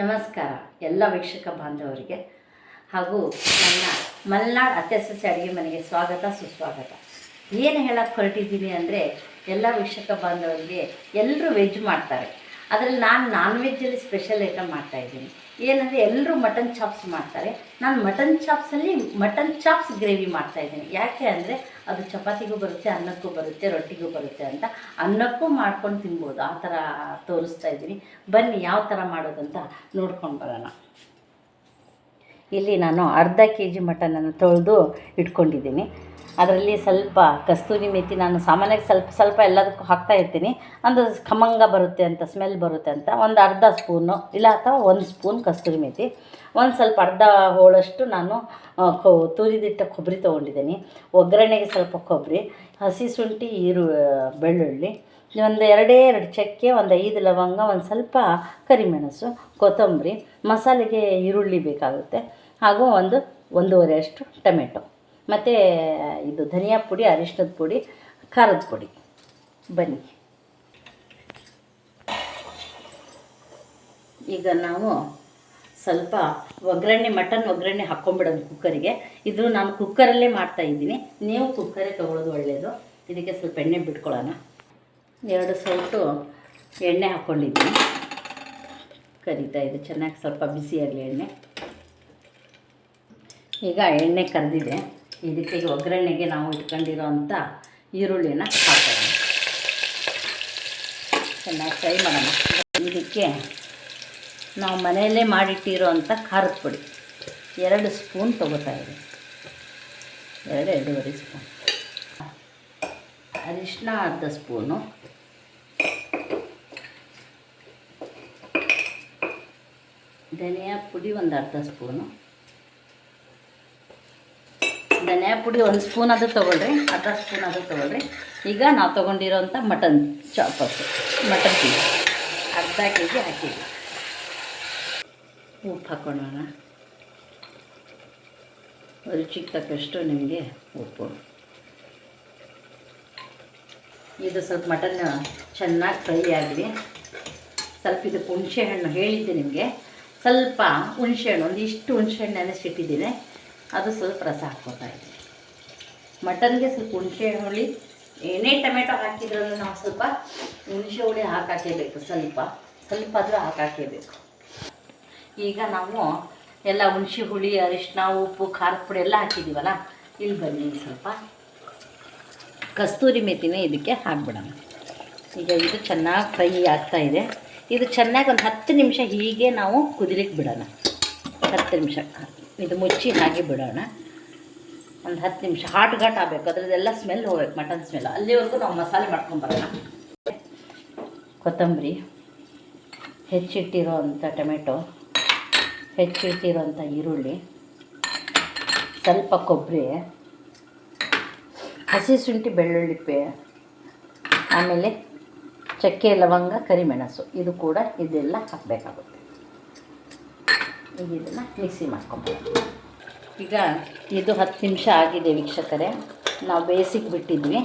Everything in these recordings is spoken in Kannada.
ನಮಸ್ಕಾರ, ಎಲ್ಲ ವೀಕ್ಷಕ ಬಾಂಧವರಿಗೆ. ಹಾಗೂ ನನ್ನ ಮಲೆನಾಡು ಅತ್ಯಸಸ್ಯ ಅಡುಗೆ ಮನೆಗೆ ಸ್ವಾಗತ, ಸುಸ್ವಾಗತ. ಏನು ಹೇಳಕ್ಕೆ ಹೊರಟಿದ್ದೀನಿ ಅಂದರೆ, ಎಲ್ಲ ವೀಕ್ಷಕ ಬಾಂಧವರಿಗೆ ಎಲ್ಲರೂ ವೆಜ್ ಮಾಡ್ತಾರೆ. ಅದರಲ್ಲಿ ನಾನು ನಾನ್ ವೆಜ್ಜಲ್ಲಿ ಸ್ಪೆಷಲ್ ಐಟಮ್ ಮಾಡ್ತಾಯಿದ್ದೀನಿ ಏನಂದರೆ ಎಲ್ಲರೂ ಮಟನ್ ಚಾಪ್ಸ್ ಮಾಡ್ತಾರೆ. ನಾನು ಮಟನ್ ಚಾಪ್ಸಲ್ಲಿ ಮಟನ್ ಚಾಪ್ಸ್ ಗ್ರೇವಿ ಮಾಡ್ತಾಯಿದ್ದೀನಿ ಯಾಕೆ ಅಂದರೆ ಅದು ಚಪಾತಿಗೂ ಬರುತ್ತೆ, ಅನ್ನಕ್ಕೂ ಬರುತ್ತೆ, ರೊಟ್ಟಿಗೂ ಬರುತ್ತೆ ಅಂತ. ಅನ್ನಕ್ಕೂ ಮಾಡ್ಕೊಂಡು ತಿನ್ಬೋದು. ಆ ಥರ ತೋರಿಸ್ತಾ ಇದ್ದೀನಿ. ಬನ್ನಿ ಯಾವ ಥರ ಮಾಡೋದಂತ ನೋಡ್ಕೊಂಡು ಬರೋಣ. ಇಲ್ಲಿ ನಾನು ಅರ್ಧ ಕೆ ಜಿ ಮಟನನ್ನು ತೊಳೆದು ಇಟ್ಕೊಂಡಿದ್ದೀನಿ. ಅದರಲ್ಲಿ ಸ್ವಲ್ಪ ಕಸ್ತೂರಿ ಮೇಥಿ ನಾನು ಸಾಮಾನ್ಯವಾಗಿ ಸ್ವಲ್ಪ ಸ್ವಲ್ಪ ಎಲ್ಲದಕ್ಕೂ ಹಾಕ್ತಾ ಇರ್ತೀನಿ. ಅಂದರೆ ಖಮಂಗ ಬರುತ್ತೆ ಅಂತ ಸ್ಮೆಲ್ ಬರುತ್ತೆ ಅಂತ. ಒಂದು ಅರ್ಧ ಸ್ಪೂನು ಇಲ್ಲ ಅಥವಾ ಒಂದು ಸ್ಪೂನ್ ಕಸ್ತೂರಿ ಮೇಥಿ ಒಂದು ಸ್ವಲ್ಪ ಅರ್ಧ ಹೋಳಷ್ಟು ನಾನು ಕೊ, ತುರಿದಿಟ್ಟ ಕೊಬ್ಬರಿ ತೊಗೊಂಡಿದ್ದೀನಿ. ಒಗ್ಗರಣೆಗೆ ಸ್ವಲ್ಪ ಕೊಬ್ಬರಿ, ಹಸಿ ಶುಂಠಿ, ಈರು ಬೆಳ್ಳುಳ್ಳಿ, ಒಂದು ಎರಡೇ ಎರಡು ಚಕ್ಕೆ, ಒಂದು ಐದು ಲವಂಗ, ಒಂದು ಸ್ವಲ್ಪ ಕರಿಮೆಣಸು, ಕೊತ್ತಂಬರಿ, ಮಸಾಲೆಗೆ ಈರುಳ್ಳಿ ಬೇಕಾಗುತ್ತೆ. ಹಾಗೂ ಒಂದು ಒಂದೂವರೆ ಅಷ್ಟು ಟೊಮೆಟೊ. ಮತ್ತು ಇದು ಧನಿಯಾ ಪುಡಿ ಅರಿಶಿನದ ಪುಡಿ, ಖಾರದ ಪುಡಿ. ಬನ್ನಿ. ಈಗ ನಾವು ಸ್ವಲ್ಪ ಒಗ್ಗರಣೆ, ಮಟನ್ ಒಗ್ಗರಣೆ ಹಾಕ್ಕೊಂಬಿಡೋದು ಕುಕ್ಕರಿಗೆ. ಇದು ನಾನು ಕುಕ್ಕರಲ್ಲೇ ಮಾಡ್ತಾ ಇದ್ದೀನಿ. ನೀವು ಕುಕ್ಕರೇ ತೊಗೊಳ್ಳೋದು ಒಳ್ಳೆಯದು ಇದಕ್ಕೆ ಸ್ವಲ್ಪ ಎಣ್ಣೆ ಬಿಟ್ಕೊಳ್ಳೋಣ. ಎರಡು ಸೌಟು ಎಣ್ಣೆ ಹಾಕ್ಕೊಂಡಿದ್ದೀನಿ. ಕರಿತಾ ಇದೆ. ಚೆನ್ನಾಗಿ ಸ್ವಲ್ಪ ಬಿಸಿಯಾಗಲಿ ಎಣ್ಣೆ. ಈಗ ಎಣ್ಣೆ ಕರೆದಿದೆ. ಇದಕ್ಕೆ ಒಗ್ಗರಣೆಗೆ ನಾವು ಇಟ್ಕೊಂಡಿರೋ ಅಂಥ ಈರುಳ್ಳಿನ ಹಾಕೋಣ. ಚೆನ್ನಾಗಿ ಫ್ರೈ ಮಾಡೋಣ. ಇದಕ್ಕೆ ನಾವು ಮನೆಯಲ್ಲೇ ಮಾಡಿಟ್ಟಿರೋ ಅಂಥ ಖಾರದ ಪುಡಿ. ಎರಡು ಸ್ಪೂನ್ ತೊಗೋತಾ ಇದೆ ಎರಡು ಎರಡೂವರೆ ಸ್ಪೂನ್. ಅರಿಶಿನ ಅರ್ಧ ಸ್ಪೂನು. ಧನಿಯಾ ಪುಡಿ ಒಂದು ಅರ್ಧ ಸ್ಪೂನು. ಧನಿಯಾ ಪುಡಿ ಒಂದು ಸ್ಪೂನ್ ಅದು ತೊಗೊಳ್ರಿ, ಅರ್ಧ ಸ್ಪೂನ್ ಅದು ತೊಗೊಳ್ರಿ. ಈಗ ನಾವು ತೊಗೊಂಡಿರೋಂಥ ಮಟನ್ ಚಾಪಸ್ ಮಟನ್ ಪೀಸ್ ಅರ್ಧ ಕೆ ಜಿ ಹಾಕಿದ್ವಿ. ಉಪ್ಪು ಹಾಕೊಳ್ಳೋಣ. ರುಚಿಗೆ ತಕ್ಕಷ್ಟು ನಿಮಗೆ ಉಪ್ಪು. ಇದು ಸ್ವಲ್ಪ ಮಟನ್ ಚೆನ್ನಾಗಿ ಫ್ರೈ ಆಗಲಿ ಸ್ವಲ್ಪ ಇದು ಹುಣಸೆ ಹಣ್ಣು ಹೇಳಿದ್ದೆ ನಿಮಗೆ. ಸ್ವಲ್ಪ ಹುಣಸೆ ಹಣ್ಣು, ಒಂದಿಷ್ಟು ಹುಣಸೆ ಹಣ್ಣು ನೆನೆಸಿಟ್ಟಿದ್ದೀನಿ ಅದು ಸ್ವಲ್ಪ ರಸ ಹಾಕ್ಕೋತಾ ಇದ್ದೀನಿ ಮಟನ್ಗೆ ಸ್ವಲ್ಪ ಹುಣಸೆ ಹುಳಿ ಏನೇ ಟೊಮೆಟೊ ಹಾಕಿದ್ರೂ ನಾವು ಸ್ವಲ್ಪ ಹುಣಸೆ ಹುಳಿ ಹಾಕಾಕೇಬೇಕು, ಸ್ವಲ್ಪ. ಸ್ವಲ್ಪ ಆದರೂ ಹಾಕಾಕೇಬೇಕು. ಈಗ ನಾವು ಎಲ್ಲ ಹುಣಸೆ ಹುಳಿ ಅರಿಶಿನ ಉಪ್ಪು, ಖಾರದ ಪುಡಿ ಎಲ್ಲ ಹಾಕಿದ್ದೀವಲ್ಲ ಇಲ್ಲಿ ಬನ್ನಿ ಸ್ವಲ್ಪ. ಕಸ್ತೂರಿ ಮೇಥಿನ ಇದಕ್ಕೆ ಹಾಕ್ಬಿಡೋಣ. ಈಗ ಇದು ಚೆನ್ನಾಗಿ ಫ್ರೈ ಆಗ್ತಾ ಇದೆ. ಇದು ಚೆನ್ನಾಗಿ ಒಂದು ಹತ್ತು ನಿಮಿಷ ಹೀಗೆ ನಾವು ಕುದಿಲಿಕ್ಕೆ ಬಿಡೋಣ. ಹತ್ತು ನಿಮಿಷ. ಇದು ಮುಚ್ಚಿ ಹಾಗೆ ಬಿಡೋಣ. ಒಂದು ಹತ್ತು ನಿಮಿಷ. ಹಾಟ್ ಘಾಟ್ ಆಗಬೇಕು. ಅದರದ್ದೆಲ್ಲ ಸ್ಮೆಲ್ ಹೋಗ್ಬೇಕು. ಮಟನ್ ಸ್ಮೆಲ್ ಅಲ್ಲಿವರೆಗೂ ನಾವು ಮಸಾಲೆ ಮಾಡ್ಕೊಂಬರೋಣ ಕೊತ್ತಂಬರಿ. ಹೆಚ್ಚಿಟ್ಟಿರೋ ಅಂಥ ಟೊಮೆಟೊ. ಹೆಚ್ಚಿಟ್ಟಿರೋಂಥ ಈರುಳ್ಳಿ. ಸ್ವಲ್ಪ ಕೊಬ್ಬರಿ. ಹಸಿ ಶುಂಠಿ ಬೆಳ್ಳುಳ್ಳಿ ಪೇ. ಆಮೇಲೆ ಚಕ್ಕೆ, ಲವಂಗ, ಕರಿಮೆಣಸು. ಇದು ಕೂಡ ಇದೆಲ್ಲ ಹಾಕಬೇಕಾಗುತ್ತೆ. ಈಗ ಇದನ್ನು ಮಿಕ್ಸಿ ಮಾಡ್ಕೊಬೋದು. ಈಗ ಇದು ಹತ್ತು ನಿಮಿಷ ಆಗಿದೆ ವೀಕ್ಷಕರೇ. ನಾವು ಬೇಯಿಸಿಗೆ ಬಿಟ್ಟಿದ್ವಿ.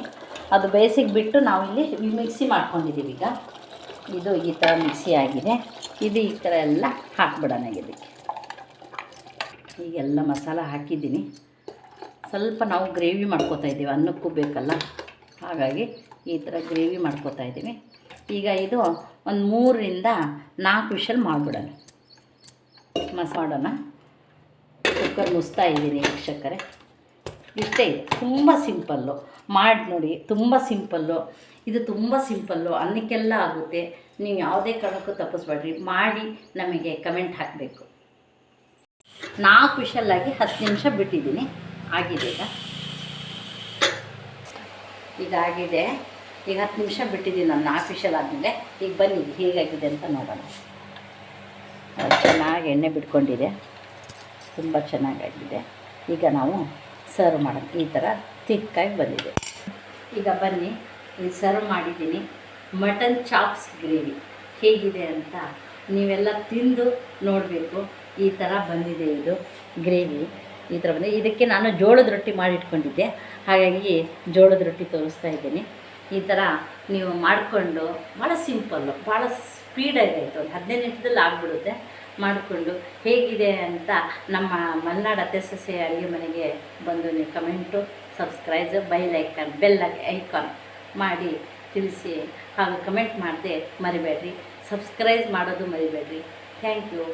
ಅದು ಬೇಯಿಸಿಗೆ ಬಿಟ್ಟು ನಾವು ಇಲ್ಲಿ ಮಿಕ್ಸಿ ಮಾಡ್ಕೊಂಡಿದ್ದೀವಿ ಈಗ. ಇದು ಈ ಥರ ಮಿಕ್ಸಿ ಆಗಿದೆ. ಇದು ಈ ಥರ ಎಲ್ಲ ಹಾಕ್ಬಿಡೋಣ ಇದಕ್ಕೆ. ಈಗೆಲ್ಲ ಮಸಾಲ ಹಾಕಿದ್ದೀನಿ. ಸ್ವಲ್ಪ ನಾವು ಗ್ರೇವಿ ಮಾಡ್ಕೋತಾ ಇದ್ದೀವಿ. ಅನ್ನಕ್ಕೂ ಬೇಕಲ್ಲ. ಹಾಗಾಗಿ ಈ ಥರ ಗ್ರೇವಿ ಮಾಡ್ಕೋತಾ ಇದ್ದೀವಿ. ಈಗ ಇದು ಒಂದು ಮೂರರಿಂದ ನಾಲ್ಕು ವಿಷಲ್ ಮಾಡಿಬಿಡೋಣ. ಮಸ್ ಮಾಡೋಣ. ಕುಕ್ಕರ್ ಮುಸ್ತಾ ಇದ್ದೀನಿ ವೀಕ್ಷಕರೇ. ಇಷ್ಟೇ ಇದೆ ತುಂಬ ಸಿಂಪಲ್ಲು. ಮಾಡಿ ನೋಡಿ, ತುಂಬ ಸಿಂಪಲ್ಲು. ಇದು ತುಂಬ ಸಿಂಪಲ್ಲು. ಅನ್ನಕ್ಕೆಲ್ಲ ಆಗುತ್ತೆ. ನೀವು ಯಾವುದೇ ಕಾರಣಕ್ಕೂ ತಪ್ಪಿಸ್ಬೇಡ್ರಿ. ಮಾಡಿ ನಮಗೆ ಕಮೆಂಟ್ ಹಾಕಬೇಕು. ನಾಲ್ಕು ವಿಷಲ್ಲಾಗಿ ಹತ್ತು ನಿಮಿಷ ಬಿಟ್ಟಿದ್ದೀನಿ. ಆಗಿದೆ ಈಗ. ಇದಾಗಿದೆ ಈಗ ಹತ್ತು ನಿಮಿಷ ಬಿಟ್ಟಿದ್ದೀನಿ ನಾನು ನಾಲ್ಕು ವಿಷಲ್ ಆದಮೇಲೆ. ಈಗ ಬನ್ನಿ, ಹೇಗಾಗಿದೆ ಅಂತ ನೋಡೋಣ. ಚೆನ್ನಾಗಿ ಎಣ್ಣೆ ಬಿಟ್ಕೊಂಡಿದೆ. ತುಂಬ ಚೆನ್ನಾಗಾಗಿದೆ. ಈಗ ನಾವು ಸರ್ವ್ ಮಾಡೋಣ. ಈ ಥರ ತಿಕ್ಕಾಗಿ ಬಂದಿದೆ. ಈಗ ಬನ್ನಿ ಇದು ಸರ್ವ್ ಮಾಡಿದ್ದೀನಿ. ಮಟನ್ ಚಾಪ್ಸ್ ಗ್ರೇವಿ ಹೇಗಿದೆ ಅಂತ ನೀವೆಲ್ಲ ತಿಂದು ನೋಡಬೇಕು. ಈ ಥರ ಬಂದಿದೆ ಇದು ಗ್ರೇವಿ ಈ ಥರ ಬಂದಿದೆ. ಇದಕ್ಕೆ ನಾನು ಜೋಳದ ರೊಟ್ಟಿ ಮಾಡಿಟ್ಕೊಂಡಿದ್ದೆ. ಹಾಗಾಗಿ ಜೋಳದ ರೊಟ್ಟಿ ತೋರಿಸ್ತಾ ಇದ್ದೀನಿ. ಈ ಥರ ನೀವು ಮಾಡಿಕೊಂಡು ಭಾಳ ಸಿಂಪಲ್ಲು ಭಾಳ ಸ್ಪೀಡಾಗಿ ಆಯಿತು. ಒಂದು ಹದಿನೈದು ನಿಮಿಷದಲ್ಲಿ ಆಗಿಬಿಡುತ್ತೆ. ಮಾಡಿಕೊಂಡು ಹೇಗಿದೆ ಅಂತ ನಮ್ಮ ಮಲೆನಾಡು ಅತ್ತೆ ಸೊಸೆ ಅಡುಗೆ ಮನೆಗೆ ಬಂದು ನೀವು comment subscribe bell icon bell icon ಮಾಡಿ ತಿಳಿಸಿ. ಹಾಗೂ ಕಮೆಂಟ್ ಮಾಡದೆ ಮರಿಬೇಡ್ರಿ. ಸಬ್ಸ್ಕ್ರೈಬ್ ಮಾಡೋದು ಮರಿಬೇಡ್ರಿ. Thank you